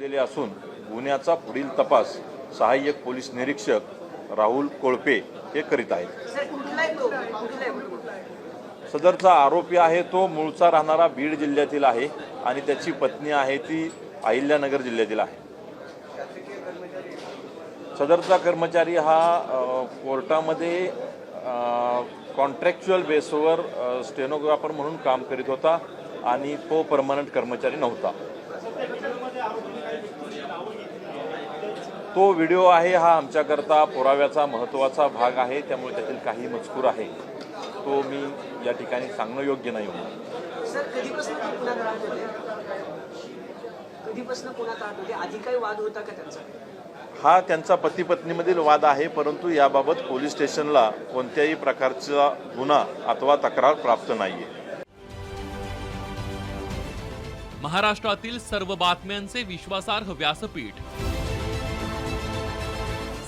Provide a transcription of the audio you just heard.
केलेले असून गुन्ह्याचा पुढील तपास सहाय्यक पोलीस निरीक्षक राहुल कोळपे हे करीत आहेत. आहे सदरचा आरोपी आहे तो मूळचा राहणारा बीड जिल्ह्यातील आहे आणि त्याची पत्नी आहे ती अहिल्यानगर जिल्ह्यातील आहे. सदरचा कर्मचारी हा कोर्टामध्ये कॉन्ट्रॅक्च्युअल बेसवर स्टेनोग्राफर म्हणून काम करीत होता आणि तो परमनंट कर्मचारी नव्हता. तो व्हिडिओ आहे हा आमच्याकरता पुराव्याचा महत्त्वाचा भाग आहे त्यामुळे त्यातील काही मजकूर आहे. तो मी या ठिकाणी सांगणं योग्य नाही हा त्यांचा पती पत्नीमधील वाद आहे परंतु याबाबत पोलीस स्टेशनला कोणत्याही प्रकारचा गुन्हा अथवा तक्रार प्राप्त नाहीये. महाराष्ट्रातील सर्व बातम्यांचे विश्वासार्ह व्यासपीठ